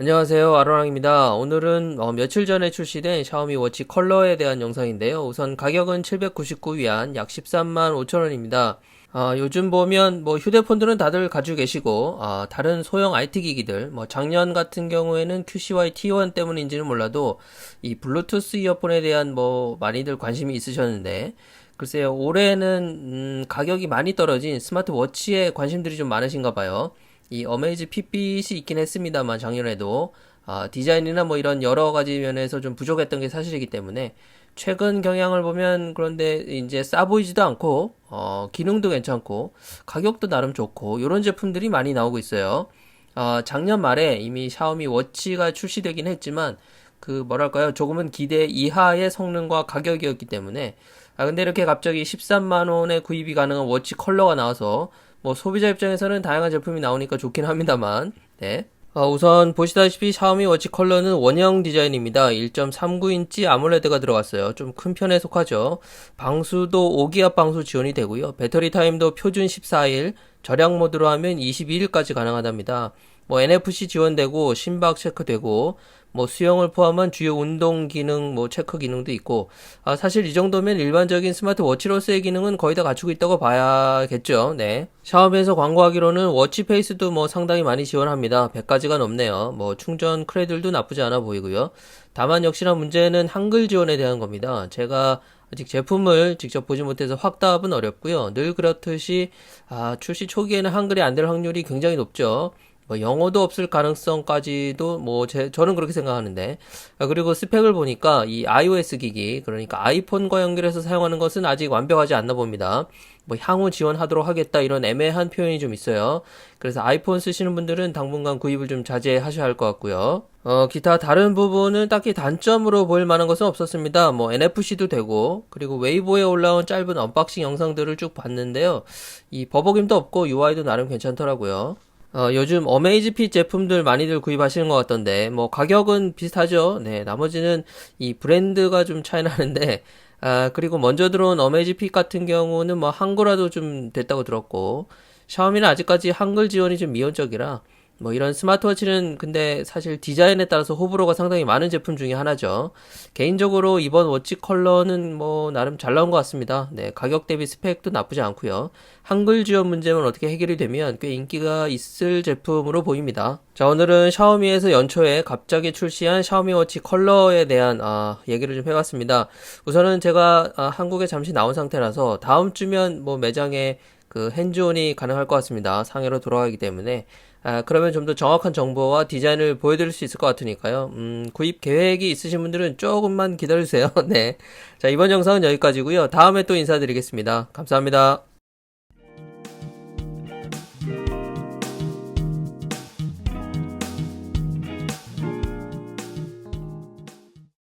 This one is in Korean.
안녕하세요. 아로랑입니다. 오늘은 어, 며칠 전에 출시된 샤오미 워치 컬러에 대한 영상인데요. 우선 가격은 799위안, 약 13만 5천원입니다. 아, 요즘 보면 뭐 휴대폰들은 다들 가지고 계시고 아, 다른 소형 IT 기기들 뭐 작년 같은 경우에는 QCY T1 때문인지는 몰라도 이 블루투스 이어폰에 대한 뭐 많이들 관심이 있으셨는데 글쎄요 올해는 음, 가격이 많이 떨어진 스마트워치에 관심들이 좀 많으신가 봐요. 이 어메이즈 핏빛이 있긴 했습니다만 작년에도 아, 디자인이나 뭐 이런 여러 가지 면에서 좀 부족했던 게 사실이기 때문에 최근 경향을 보면 그런데 이제 싸 보이지도 않고 어, 기능도 괜찮고 가격도 나름 좋고 이런 제품들이 많이 나오고 있어요. 아, 작년 말에 이미 샤오미 워치가 출시되긴 했지만 그 뭐랄까요 조금은 기대 이하의 성능과 가격이었기 때문에 아 근데 이렇게 갑자기 13만 원에 구입이 가능한 워치 컬러가 나와서 뭐 소비자 입장에서는 다양한 제품이 나오니까 좋긴 합니다만 네. 어, 우선 보시다시피 샤오미 워치 컬러는 원형 디자인입니다. 1.39인치 아몰레드가 들어갔어요. 좀 큰 편에 속하죠. 방수도 5기압 방수 지원이 되고요. 배터리 타임도 표준 14일, 절약 모드로 하면 22일까지 가능하답니다. 뭐 NFC 지원되고 심박 체크되고 뭐 수영을 포함한 주요 운동 기능 뭐 체크 기능도 있고 아, 사실 이 정도면 일반적인 스마트워치로서의 기능은 거의 다 갖추고 있다고 봐야겠죠. 네. 샤오미에서 광고하기로는 워치 페이스도 뭐 상당히 많이 지원합니다. 100가지가 넘네요. 뭐 충전 크레들도 나쁘지 않아 보이고요. 다만 역시나 문제는 한글 지원에 대한 겁니다. 제가 아직 제품을 직접 보지 못해서 확답은 어렵고요. 늘 그렇듯이 아, 출시 초기에는 한글이 안 될 확률이 굉장히 높죠. 뭐 영어도 없을 가능성까지도 뭐 제, 저는 그렇게 생각하는데 아, 그리고 스펙을 보니까 이 iOS 기기 그러니까 아이폰과 연결해서 사용하는 것은 아직 완벽하지 않나 봅니다. 뭐 향후 지원하도록 하겠다 이런 애매한 표현이 좀 있어요. 그래서 아이폰 쓰시는 분들은 당분간 구입을 좀 자제하셔야 할 것 같고요. 어, 기타 다른 부분은 딱히 단점으로 보일 만한 것은 없었습니다. 뭐 NFC도 되고 그리고 웨이보에 올라온 짧은 언박싱 영상들을 쭉 봤는데요. 이 버벅임도 없고 UI도 나름 괜찮더라고요. 어, 요즘 어메이즈핏 제품들 많이들 구입하시는 것 같던데, 뭐, 가격은 비슷하죠. 네, 나머지는 이 브랜드가 좀 차이 나는데, 아, 그리고 먼저 들어온 어메이즈핏 같은 경우는 뭐, 한글화도 좀 됐다고 들었고, 샤오미는 아직까지 한글 지원이 좀 미온적이라, 뭐 이런 스마트워치는 근데 사실 디자인에 따라서 호불호가 상당히 많은 제품 중에 하나죠. 개인적으로 이번 워치 컬러는 뭐 나름 잘 나온 것 같습니다. 네, 가격 대비 스펙도 나쁘지 않고요. 한글 지원 문제만 어떻게 해결이 되면 꽤 인기가 있을 제품으로 보입니다. 자, 오늘은 샤오미에서 연초에 갑자기 출시한 샤오미 워치 컬러에 대한 아, 얘기를 좀 해봤습니다. 우선은 제가 아, 한국에 잠시 나온 상태라서 다음 주면 뭐 매장에 그 핸즈온이 가능할 것 같습니다. 상해로 돌아가기 때문에 아, 그러면 좀 더 정확한 정보와 디자인을 보여드릴 수 있을 것 같으니까요. 음, 구입 계획이 있으신 분들은 조금만 기다려주세요. 네. 자, 이번 영상은 여기까지고요 다음에 또 인사드리겠습니다. 감사합니다.